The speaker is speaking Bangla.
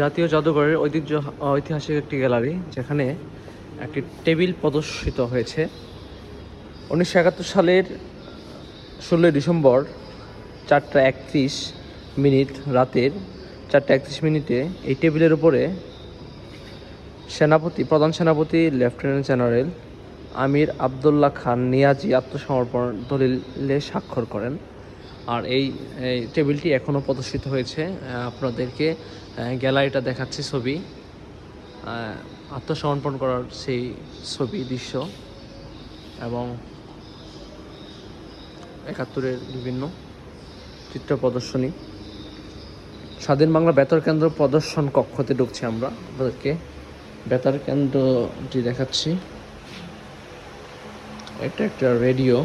জাতীয় জাদুঘরের ঐতিহ্য, ঐতিহাসিক একটি গ্যালারি, যেখানে একটি টেবিল প্রদর্শিত হয়েছে। উনিশশো একাত্তর সালের ষোলোই ডিসেম্বর চারটা একত্রিশ মিনিট রাতের, চারটা একত্রিশ মিনিটে এই টেবিলের উপরে সেনাপতি, প্রধান সেনাপতি, লেফটেন্যান্ট জেনারেল আমির আবদুল্লাহ খান নিয়াজি আত্মসমর্পণ দলিলে স্বাক্ষর করেন। আর এই টেবিলটি এখনও প্রদর্শিত হয়েছে। আপনাদেরকে গ্যালারিটা দেখাচ্ছে ছবি। আত্মসমর্পণ করার সেই ছবি, দৃশ্য এবং একাত্তরের বিভিন্ন চিত্র প্রদর্শনী। স্বাধীন বাংলা বেতার কেন্দ্র প্রদর্শন কক্ষতে ঢুকছি আমরা। আপনাদেরকে বেতার কেন্দ্রটি দেখাচ্ছি। এটা একটা রেডিও।